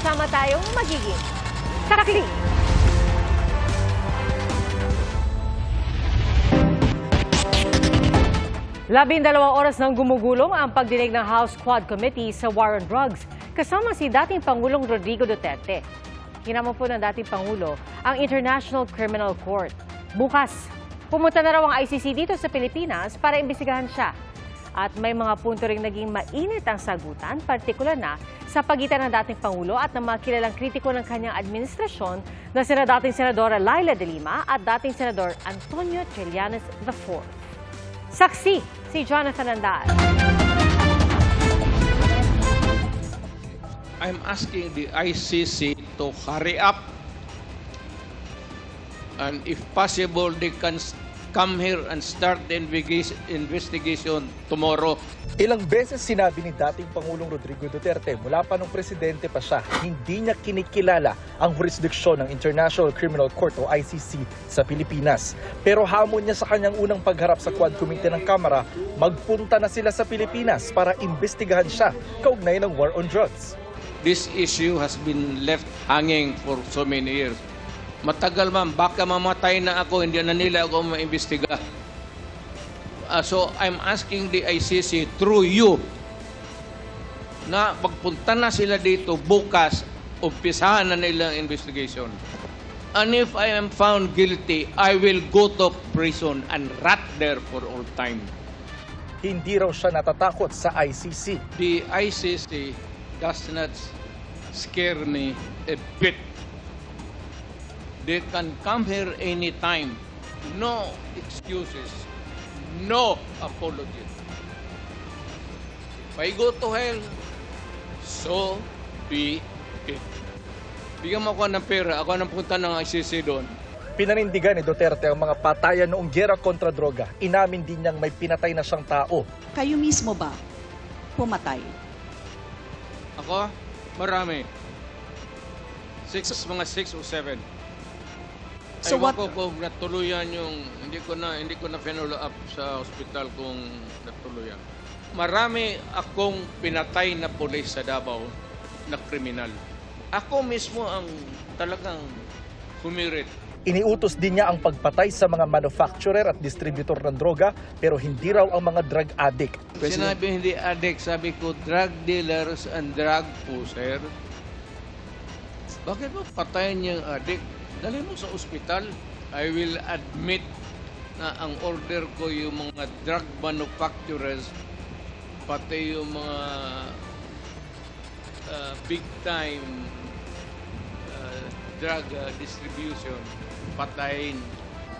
sama-sama tayong magiging saksi. Labing dalawang oras nang gumugulong ang pagdinig ng House Quad Committee sa War on Drugs kasama si dating Pangulong Rodrigo Duterte. Kinamo po ng dating Pangulo ang International Criminal Court. Bukas, pumunta na raw ang ICC dito sa Pilipinas para imbestigahan siya. At may mga punto ring naging mainit ang sagutan, partikular na sa pagitan ng dating Pangulo at ng mga kilalang kritiko ng kanyang administrasyon na sina dating Senadora Laila de Lima at dating Senador Antonio Trillanes IV. Saksi si Jonathan Andal. I'm asking the ICC to hurry up and if possible they can come here and start the investigation- tomorrow. Ilang beses sinabi ni dating Pangulong Rodrigo Duterte mula pa nung presidente pa siya, hindi niya kinikilala ang jurisdiksyon ng International Criminal Court o ICC sa Pilipinas. Pero hamon niya sa kanyang unang pagharap sa Quad Committee ng Kamara, magpunta na sila sa Pilipinas para imbestigahan siya kaugnay ng war on drugs. This issue has been left hanging for so many years. Matagal man, baka mamatay na ako, hindi na nila ako maimbestiga. Ah, so I'm asking the ICC through you na pagpunta na sila dito bukas, umpisahan na nila ang investigation. And if I am found guilty, I will go to prison and rot there for all time. Hindi raw siya natatakot sa ICC. The ICC does not scare me a bit. They can come here anytime. No excuses. No apologies. If I go to hell, so be it. Bigyan mo ako ng pera, ako nang punta ng ICC doon. Pinanindigan ni Duterte ang mga patayan noong gera kontra droga. Inamin din niyang may pinatay na siyang tao. Kayo mismo ba pumatay? Ako, marami. Six, mga six o seven. So Ewan what- ko kung natuluyan yung hindi ko na hindi ko na follow up sa ospital kung natuluyan. Marami akong pinatay na pulis sa Davao na kriminal. Ako mismo ang talagang humirit. Iniutos din niya ang pagpatay sa mga manufacturer at distributor ng droga pero hindi raw ang mga drug addict. Sinabi hindi addict, sabi ko drug dealers and drug pusher. Bakit mo patayin niya ang addict? Dali mo sa ospital. I will admit na ang order ko yung mga drug manufacturers pati yung mga uh, big time uh, drug uh, distribution patayin.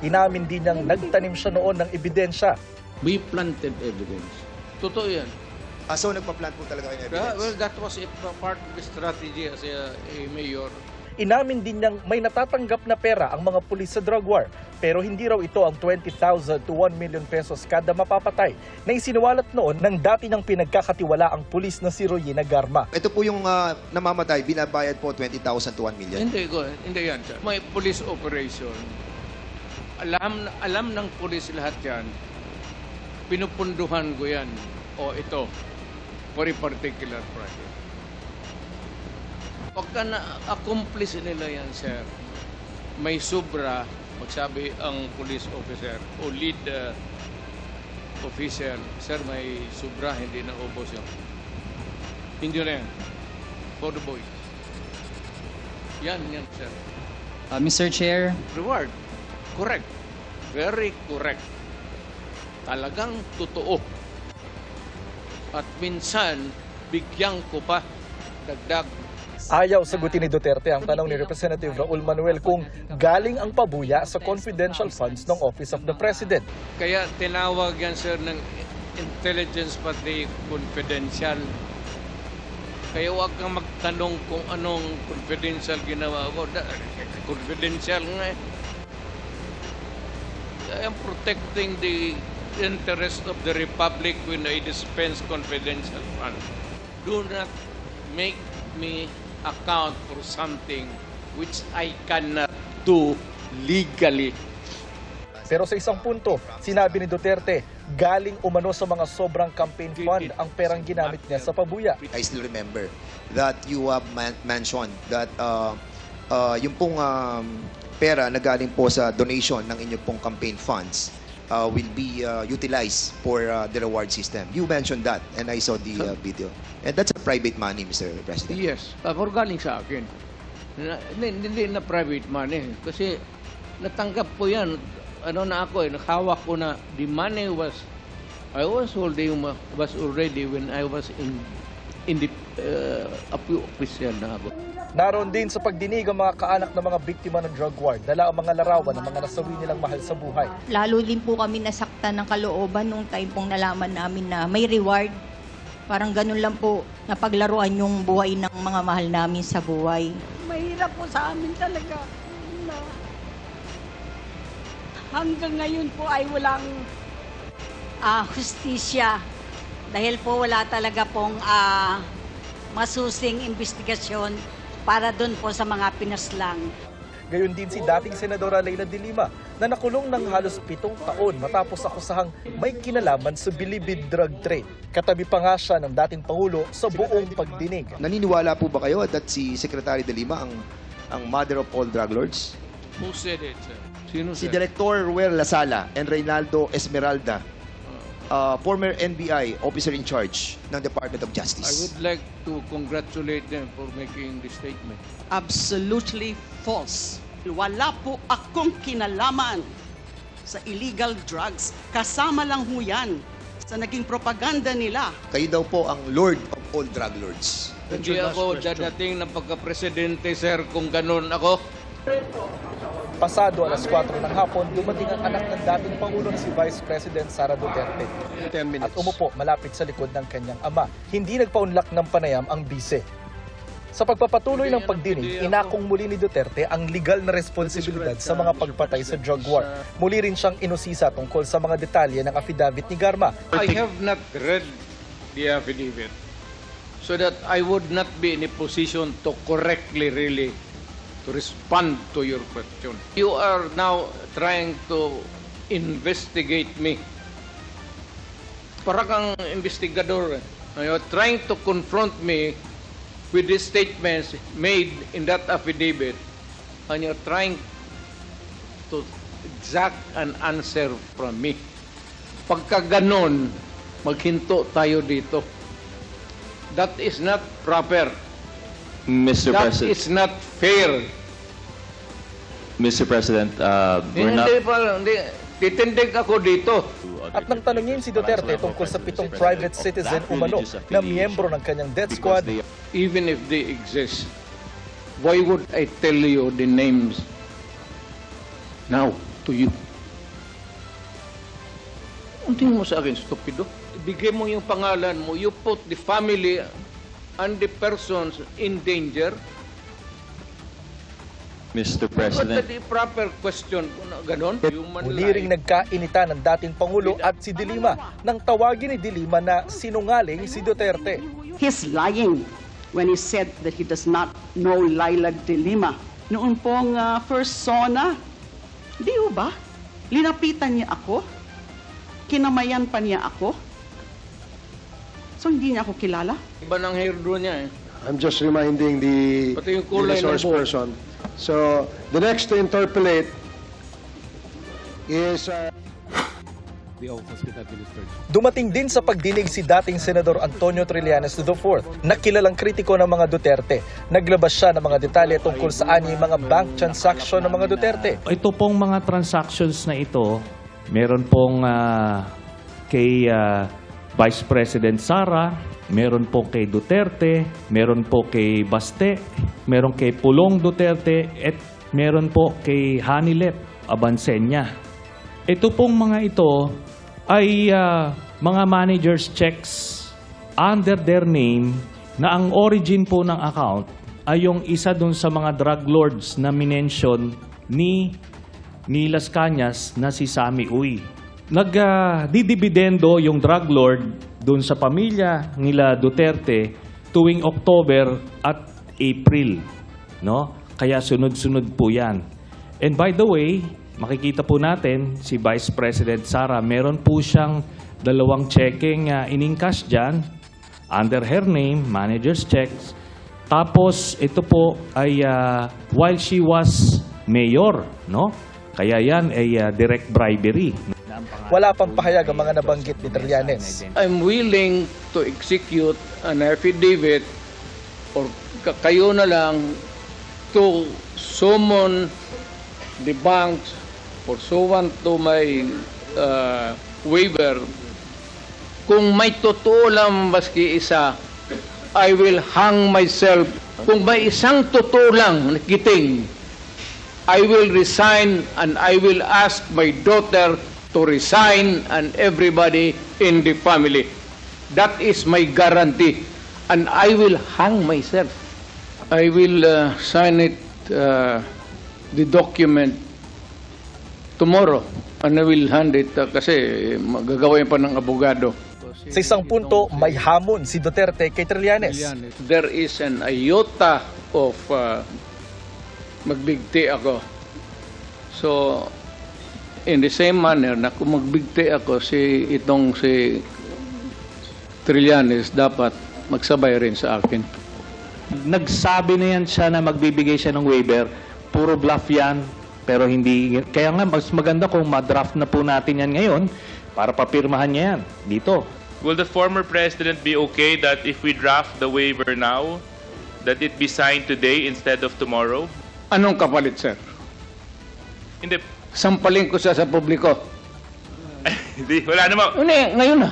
Inamin din niyang nagtanim siya noon ng ebidensya. We planted evidence. Totoo yan. Ah, so nagpa-plant po talaga kayo ng Yeah, evidence? well, that was it, part of the strategy as a, a mayor. Inamin din niyang may natatanggap na pera ang mga pulis sa drug war pero hindi raw ito ang 20,000 to 1 million pesos kada mapapatay na isinuwalat noon ng dati niyang pinagkakatiwala ang pulis na si Royina Garma. Ito po yung ah, namamatay, binabayad po 20,000 to 1 million. Hindi ko, hindi yan. sir. May police operation. Alam, alam ng police lahat yan. Pinupunduhan ko yan. O ito, for a particular project. Pagka na-accomplish nila yan, sir, may sobra, magsabi ang police officer o lead uh, official, sir, may sobra, hindi na ubos yun. Hindi na yan. For the boy. Yan, yan, sir. Uh, Mr. Chair, Reward. Correct. Very correct. Talagang totoo. At minsan, bigyan ko pa dagdag. Ayaw sagutin ni Duterte ang tanong ni Representative Raul Manuel kung galing ang pabuya sa confidential funds ng Office of the President. Kaya tinawag yan, sir, ng intelligence pati confidential. Kaya huwag kang magtanong kung anong confidential ginawa ko. Confidential nga eh. I am protecting the interest of the Republic when I dispense confidential funds. Do not make me account for something which I cannot do legally. Pero sa isang punto, sinabi ni Duterte, galing umano sa mga sobrang campaign fund ang perang ginamit niya sa pabuya. I still remember that you have man- mentioned that uh, uh, yung pong um, pera na galing po sa donation ng inyong pong campaign funds uh, will be uh, utilized for uh, the reward system. You mentioned that and I saw the uh, video. And that's a private money, Mr. President. Yes, ako galing sa akin. Na, hindi, hindi na private money. Kasi natanggap ko yan. Ano na ako eh, nakahawak ko na the money was, I was holding, was already when I was in, in the, uh, official na ako. Naroon din sa pagdinig ang mga kaanak ng mga biktima ng drug war, dala ang mga larawan ng mga nasawi nilang mahal sa buhay. lalo din po kami nasaktan ng kalooban nung time pong nalaman namin na may reward. Parang ganun lang po napaglaruan yung buhay ng mga mahal namin sa buhay. mahirap po sa amin talaga na hanggang ngayon po ay walang ah, hustisya dahil po wala talaga pong ah, masusing investigasyon para doon po sa mga pinaslang. Gayon din si dating Senadora Leila de Lima na nakulong ng halos pitong taon matapos akusahang may kinalaman sa bilibid drug trade. Katabi pa nga siya ng dating Pangulo sa buong pagdinig. Naniniwala po ba kayo that si Secretary De Lima ang ang mother of all drug lords? Who said it, sir? Sino, Si? Director Ruel Lasala and Reynaldo Esmeralda, uh, former NBI officer in charge ng Department of I Justice. would like to congratulate them for making this statement. Absolutely false. Wala po akong kinalaman sa illegal drugs. Kasama lang ho yan sa naging propaganda nila. Kayo daw po ang Lord of all drug lords. Hindi ako dadating ng pagka-presidente, sir, kung ganun ako. Pasado alas 4 ng hapon, dumating ang anak ng dating Pangulo na si Vice President Sara Duterte. At umupo malapit sa likod ng kanyang ama. Hindi nagpaunlak ng panayam ang bise. Sa pagpapatuloy ng pagdinig, inakong muli ni Duterte ang legal na responsibilidad sa mga pagpatay sa drug war. Muli rin siyang inusisa tungkol sa mga detalye ng affidavit ni Garma. I have not read the affidavit so that I would not be in a position to correctly really to respond to your question. You are now trying to investigate me. Para kang investigador. eh. You're trying to confront me with the statements made in that affidavit and you're trying to exact an answer from me. Pagka ganon, maghinto tayo dito. That is not proper. Mr. That President, is not fair. Mr. President, uh, we're not. Hindi pa, hindi. Titindig ako dito. At nang tanungin si Duterte tungkol sa pitong private citizen umano na miyembro ng kanyang death squad, Even if they exist, why would I tell you the names now to you? Tingin mo sa akin, stupido? Bigay mo yung pangalan mo, you put the family and the persons in danger. Mr. President, the proper question, ganon? Human Muli life. ring nagkainitan ng dating Pangulo at si Dilima nang tawagin ni Dilima na sinungaling si Duterte. He's lying when he said that he does not know Laila de Lima. Noon pong ah, first SONA, di ba? Linapitan niya ako. Kinamayan pa niya ako. So hindi niya ako kilala. Iba ng hairdo niya eh. I'm just reminding the, Pati yung the kulay ng resource buhok. person. So, the next to interpolate is... uh, Dumating din sa pagdinig si dating Senador Antonio Trillanes IV na kilalang kritiko ng mga Duterte. Naglabas siya ng mga detalye tungkol sa anyay mga bank transaction ng mga Duterte. Ito pong mga transactions na ito, meron pong ah, kay ah, Vice President Sara, meron po kay Duterte, meron po kay Baste, meron kay Pulong Duterte, at meron po kay Hanilet Abansenya. Ito pong mga ito ay ah, mga managers checks under their name na ang origin po ng account ay yung isa dun sa mga drug lords na minention ni ni Las Cañas na si Sammy Uy. Nagdidibidendo yung drug lord dun sa pamilya nila Duterte tuwing October at April, no? Kaya sunod-sunod po 'yan. And by the way, makikita po natin si Vice President Sara, meron po siyang dalawang checking uh, iningkas dyan under her name, manager's checks. Tapos ito po ay uh, while she was mayor, no? Kaya yan ay uh, direct bribery. Wala pang pahayag ang mga nabanggit ni Trillanes. I'm willing to execute an affidavit or ka- kayo na lang to summon the banks pursuant to my uh, waiver. Kung may totoo lang maski isa, I will hang myself. Kung may isang totoo lang nakiting, I will resign and I will ask my daughter to resign and everybody in the family. That is my guarantee. And I will hang myself. I will uh, sign it, uh, the document, tomorrow. And I will hand it uh, kasi magagawin pa ng abogado. Sa isang punto, may hamon si Duterte kay Trillanes. There is an iota of uh, magbigti ako. So, in the same manner na kung magbigti ako, si itong si Trillanes dapat magsabay rin sa akin. Nagsabi na yan siya na magbibigay siya ng waiver. Puro bluff yan. Pero hindi, kaya nga mas maganda kung ma-draft na po natin yan ngayon para papirmahan niya yan dito. Will the former president be okay that if we draft the waiver now, that it be signed today instead of tomorrow? Anong kapalit, sir? Hindi, Sampalin ko siya sa publiko. hindi wala naman. Ano eh, ngayon na.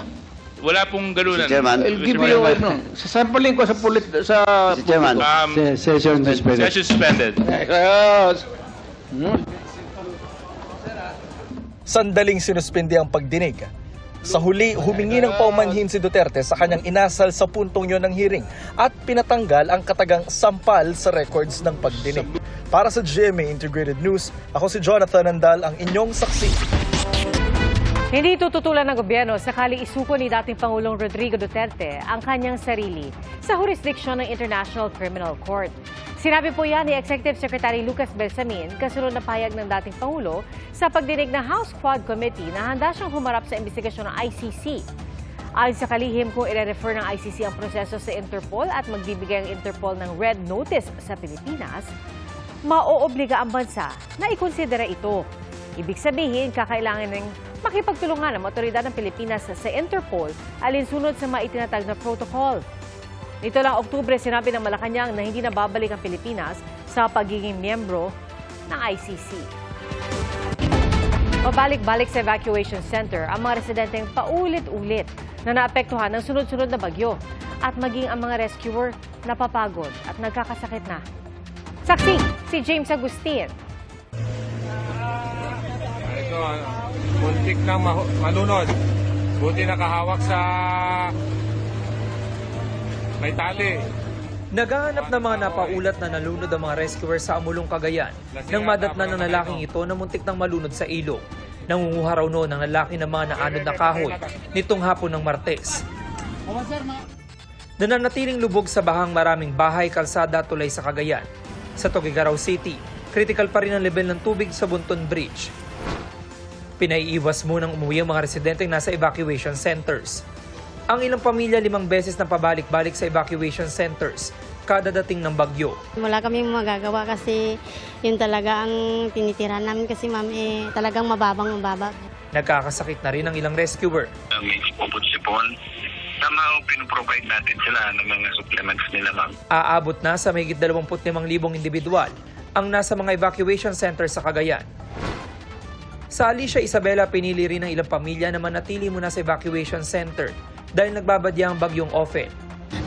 Wala pong ganunan. I'll give you, ano, sasampalin ko sa pulit, sa... Chairman. Um, Session suspended. session suspended. Hmm? Sandaling sinuspindi ang pagdinig. Sa huli, humingi ng paumanhin si Duterte sa kanyang inasal sa puntong yon ng hearing at pinatanggal ang katagang sampal sa records ng pagdinig. Para sa GMA Integrated News, ako si Jonathan Nandal, ang inyong saksi. Hindi tututulan ng gobyerno sakali isuko ni dating Pangulong Rodrigo Duterte ang kanyang sarili sa jurisdiksyon ng International Criminal Court. Sinabi po yan ni Executive Secretary Lucas Belsamin kasunod na payag ng dating Pangulo sa pagdinig ng House Quad Committee na handa siyang humarap sa investigasyon ng ICC. Ayon sa kalihim kung ire-refer ng ICC ang proseso sa Interpol at magbibigay ang Interpol ng red notice sa Pilipinas, maoobliga ang bansa na ikonsidera ito. Ibig sabihin, kakailangan ng makipagtulungan ang otoridad ng Pilipinas sa Interpol alinsunod sa maitinatag na protocol. Nito lang Oktubre, sinabi ng Malacanang na hindi na babalik ang Pilipinas sa pagiging miyembro ng ICC. Pabalik-balik sa evacuation center ang mga residenteng paulit-ulit na naapektuhan ng sunod-sunod na bagyo at maging ang mga rescuer napapagod at nagkakasakit na. Saksi, si James Agustin. Ito, muntik na malunod. Buti nakahawak sa may tali. Naghahanap ng mga napaulat na nalunod ang mga rescuer sa Amulong Cagayan nang madatnan ng lalaking ito na muntik nang malunod sa ilog. Nangunguha raw noon ang lalaki ng mga naanod na kahoy nitong hapon ng Martes. Nananatiling lubog sa bahang maraming bahay, kalsada, tulay sa Cagayan. Sa Tugigaraw City, critical pa rin ang level ng tubig sa Bunton Bridge. Pinaiiwas munang umuwi ang mga residenteng nasa evacuation centers. Ang ilang pamilya limang beses na pabalik-balik sa evacuation centers kada dating ng bagyo. Wala kami magagawa kasi yun talaga ang tinitira namin kasi ma'am eh talagang mababang mababa. Nagkakasakit na rin ang ilang rescuer. may sipon-sipon. Tama ang pinoprovide natin sila ng mga supplements nila, ma'am. Aabot na sa mahigit 25,000 individual ang nasa mga evacuation center sa Cagayan. Sa Alicia Isabela, pinili rin ng ilang pamilya na manatili muna sa evacuation center dahil nagbabadya ang bagyong Ofen.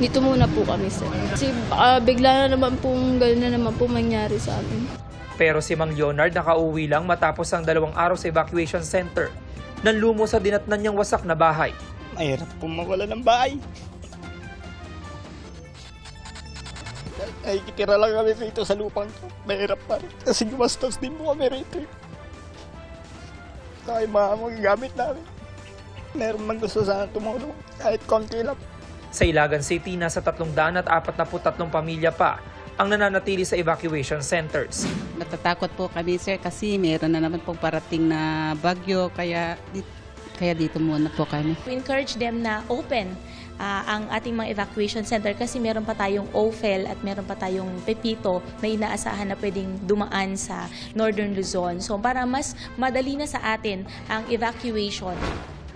Dito muna po kami, sir. Kasi baka bigla na naman pong gano'n na naman po mangyari sa amin. Pero si Mang Leonard nakauwi lang matapos ang dalawang araw sa evacuation center nang lumo sa dinatnan niyang wasak na bahay. Mahirap pong mawala ng bahay. Ay, kitira lang kami rito sa lupang to. Mahirap pa rin. Kasi gumastos din po kami rito. Kaya mga magagamit namin. Meron man gusto sana tumulong. Kahit konti lang. Sa Ilagan City, nasa 343 pamilya pa ang nananatili sa evacuation centers. Natatakot po kami sir kasi meron na naman pong parating na bagyo kaya di- Kaya dito muna po kami. We encourage them na open ah, ang ating mga evacuation center kasi meron pa tayong OFEL at meron pa tayong Pepito na inaasahan na pwedeng dumaan sa Northern Luzon. So para mas madali na sa atin ang evacuation.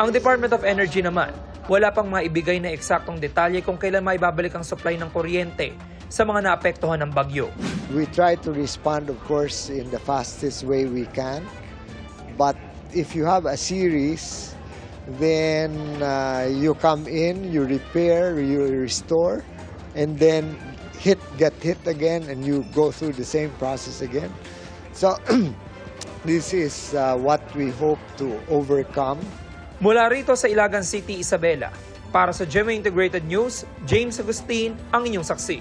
Ang Department of Energy naman, wala pang maibigay na eksaktong detalye kung kailan maibabalik ang supply ng kuryente sa mga naapektuhan ng bagyo. We try to respond, of course, in the fastest way we can. But if you have a series, then uh, you come in, you repair, you restore, and then hit, get hit again, and you go through the same process again. So this is uh, what we hope to overcome. Mula rito sa Ilagan City, Isabela, para sa GMA Integrated News, James Agustin ang inyong saksi.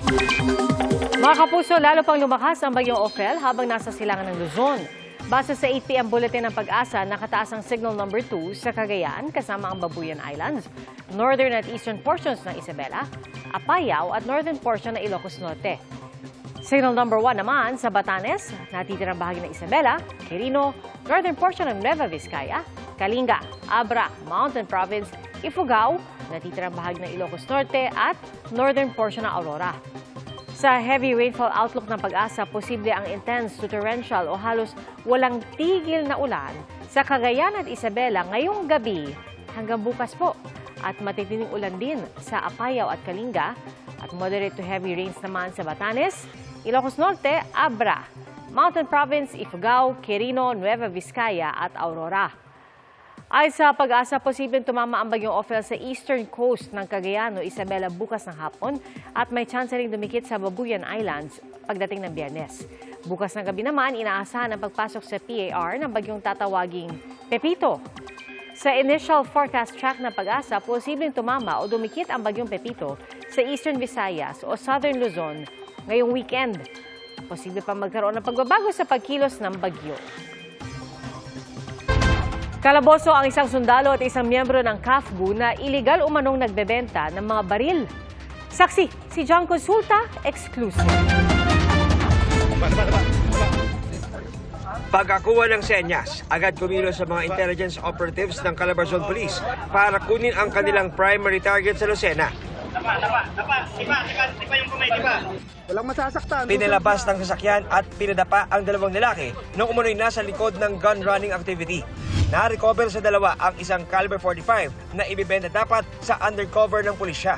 Mga kapuso, lalo pang lumakas ang bagyong Ophel habang nasa silangan ng Luzon. Base sa 8pm bulletin ng pag-asa, nakataas ang signal number 2 sa Cagayan kasama ang Babuyan Islands, northern at eastern portions ng Isabela, Apayao at northern portion ng Ilocos Norte. Signal number 1 naman sa Batanes, natitirang bahagi ng Isabela, Quirino, northern portion ng Nueva Vizcaya, Kalinga, Abra, Mountain Province, Ifugao, natitirang bahagi ng Ilocos Norte at northern portion ng Aurora. Sa heavy rainfall outlook ng pag-asa, posible ang intense to torrential o halos walang tigil na ulan sa Cagayan at Isabela ngayong gabi hanggang bukas po. At matitinding ulan din sa Apayao at Kalinga at moderate to heavy rains naman sa Batanes, Ilocos Norte, Abra, Mountain Province, Ifugao, Quirino, Nueva Vizcaya at Aurora. Ay sa pag-asa, posibleng tumama ang bagyong Ophel sa eastern coast ng Cagayan o Isabela bukas ng hapon at may chance ring dumikit sa Babuyan Islands pagdating ng biyernes. Bukas ng gabi naman, inaasahan ang pagpasok sa PAR ng bagyong tatawaging Pepito. Sa initial forecast track ng pag-asa, posibleng tumama o dumikit ang bagyong Pepito sa Eastern Visayas o Southern Luzon ngayong weekend. Posible pa magkaroon ng pagbabago sa pagkilos ng bagyo. Kalaboso ang isang sundalo at isang miyembro ng CAFGU na iligal umanong nagbebenta ng mga baril. Saksi, si John Consulta, exclusive. Pagkakuha ng senyas, agad kumilos sa mga intelligence operatives ng Calabarzon Police para kunin ang kanilang primary target sa Lucena. Walang masasaktan. Pinalabas ng sasakyan at pinadapa ang dalawang lalaki nung umunoy nasa likod ng gun running activity. Na-recover sa dalawa ang isang caliber 45 na ibibenta dapat sa undercover ng pulisya.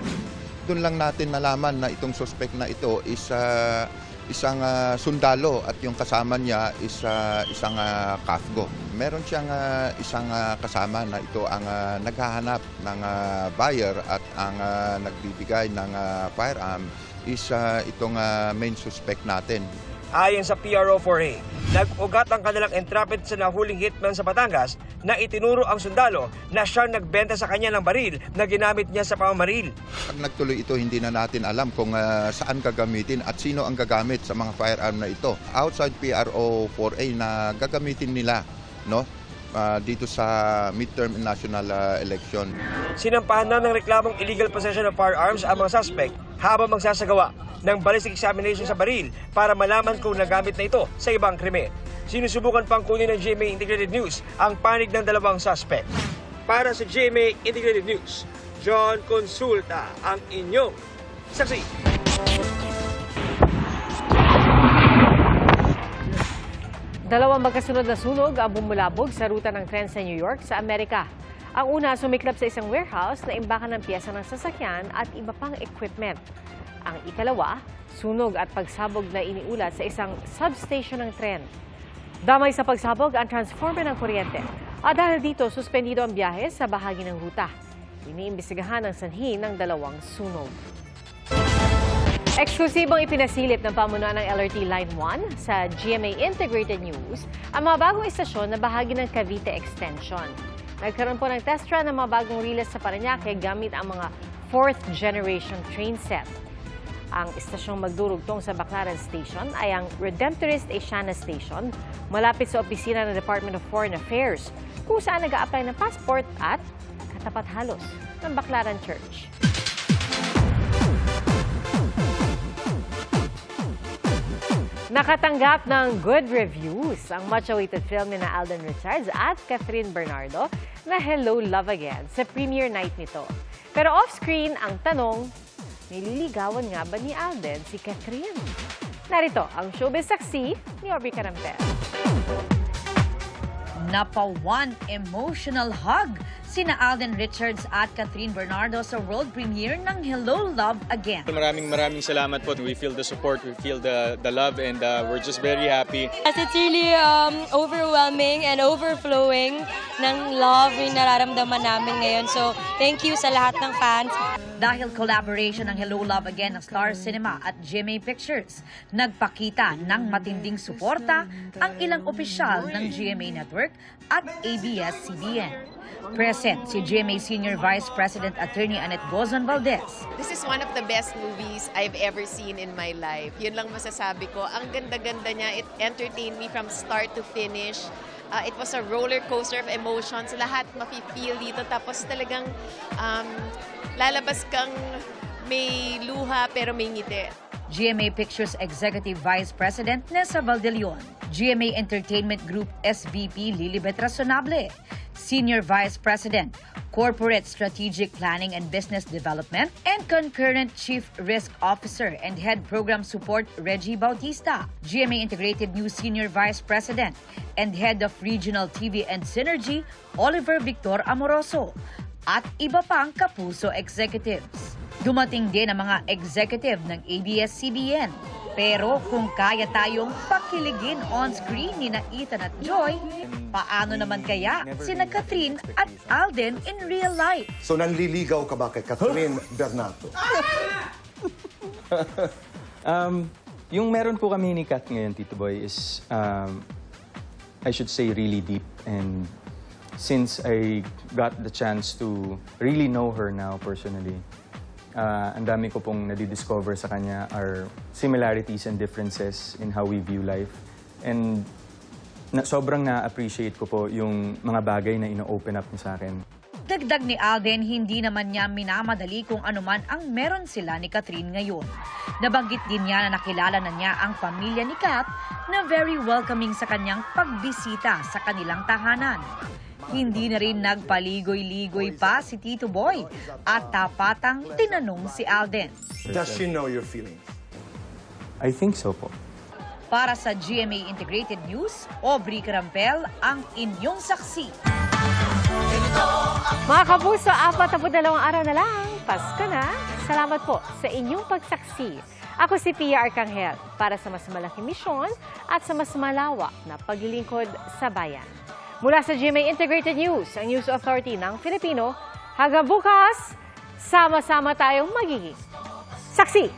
doon lang natin nalaman na itong suspect na ito is ah, isang ah, sundalo at yung kasama niya is ah, isang uh, kafgo. Meron siyang ah, isang ah, kasama na ito ang ah, naghahanap ng ah, buyer at ang ah, nagbibigay ng ah, firearm is ah, itong ah, main suspect natin. Ayon sa PRO4A, nag-ugat ang kanilang entrapment sa nahuling hitman sa Batangas na itinuro ang sundalo na siyang nagbenta sa kanya ng baril na ginamit niya sa pamamaril. Pag nagtuloy ito, hindi na natin alam kung ah, saan gagamitin at sino ang gagamit sa mga firearm na ito. Outside PRO 4A na gagamitin nila no? Ah, dito sa midterm national ah, election. Sinampahan na ng reklamong illegal possession of firearms ang mga suspect habang magsasagawa ng ballistic examination sa baril para malaman kung nagamit na ito sa ibang krimen. Sinusubukan pang kunin ng GMA Integrated News ang panig ng dalawang suspect. Para sa GMA Integrated News, John Consulta ang inyong saksi. Dalawang magkasunod na sunog ang bumulabog sa ruta ng tren sa New York sa Amerika. Ang una sumiklap sa isang warehouse na imbakan ng piyesa ng sasakyan at iba pang equipment. Ang ikalawa, sunog at pagsabog na iniulat sa isang substation ng tren. Damay sa pagsabog ang transformer ng kuryente. At dahil dito, suspendido ang biyahe sa bahagi ng ruta. Iniimbestigahan ang sanhi ng dalawang sunog. Eksklusibong ipinasilip ng pamunuan ng LRT Line 1 sa GMA Integrated News ang mga bagong istasyon na bahagi ng Cavite Extension. Nagkaroon po ng test run ng mga bagong relays sa Paranaque gamit ang mga fourth generation train set. Ang istasyong magdurugtong sa Baclaran Station ay ang Redemptorist Asiana Station malapit sa opisina ng Department of Foreign Affairs kung saan nag apply ng passport at katapat halos ng Baclaran Church. Nakatanggap ng good reviews ang much-awaited film ni na Alden Richards at Catherine Bernardo na Hello Love Again sa premiere night nito. Pero off-screen, ang tanong, nililigawan nga ba ni Alden si Catherine? Narito ang showbiz saksi ni Aubrey Carampel. Napawan emotional hug sina Alden Richards at Catherine Bernardo sa world premiere ng Hello Love Again. Maraming maraming salamat po. We feel the support, we feel the the love and uh, we're just very happy. Yes, it's really um, overwhelming and overflowing ng love yung nararamdaman namin ngayon. So, thank you sa lahat ng fans. Dahil collaboration ng Hello Love Again ng Star Cinema at GMA Pictures, nagpakita ng matinding suporta ang ilang opisyal ng GMA Network at ABS-CBN. Present si GMA Senior Vice President Attorney Annette Gozon Valdez. This is one of the best movies I've ever seen in my life. Yun lang masasabi ko. Ang ganda-ganda niya. It entertained me from start to finish. Uh, it was a roller coaster of emotions. Lahat mafe-feel dito. Tapos talagang um, lalabas kang may luha pero may ngiti. GMA Pictures Executive Vice President Nessa Valdelion, GMA Entertainment Group SVP Lilibet Razonable, Senior Vice President, Corporate Strategic Planning and Business Development, and concurrent Chief Risk Officer and Head Program Support Reggie Bautista, GMA Integrated News Senior Vice President and Head of Regional TV and Synergy, Oliver Victor Amoroso, at iba pang kapuso executives. Dumating din ang mga executive ng ABS-CBN. Pero kung kaya tayong pakiligin on-screen ni na Ethan at Joy, paano naman kaya sina Catherine at Alden in real life? So nanliligaw ka ba kay Catherine Bernardo? um, yung meron po kami ni Kat ngayon, Tito Boy, is, um, I should say, really deep. And since I got the chance to really know her now personally, uh, ang dami ko pong nadidiscover sa kanya are similarities and differences in how we view life. And na, sobrang na-appreciate ko po yung mga bagay na ino-open up niya sa akin. Dagdag ni Alden, hindi naman niya minamadali kung anuman ang meron sila ni Catherine ngayon. Nabanggit din niya na nakilala na niya ang pamilya ni Kat na very welcoming sa kanyang pagbisita sa kanilang tahanan. Hindi na rin nagpaligoy-ligoy pa si Tito Boy at tapatang tinanong si Alden. Does she know your feelings? I think so po. Para sa GMA Integrated News, Aubrey Carampel ang inyong saksi. Mga kapuso, 42 araw na lang. Pasko na. Salamat po sa inyong pagsaksi. Ako si Pia Arcangel para sa mas malaking misyon at sa mas malawak na paglilingkod sa bayan. Mula sa GMA Integrated News, ang News Authority ng Filipino, hanggang bukas, sama-sama tayong magiging saksi!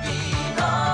Filipino.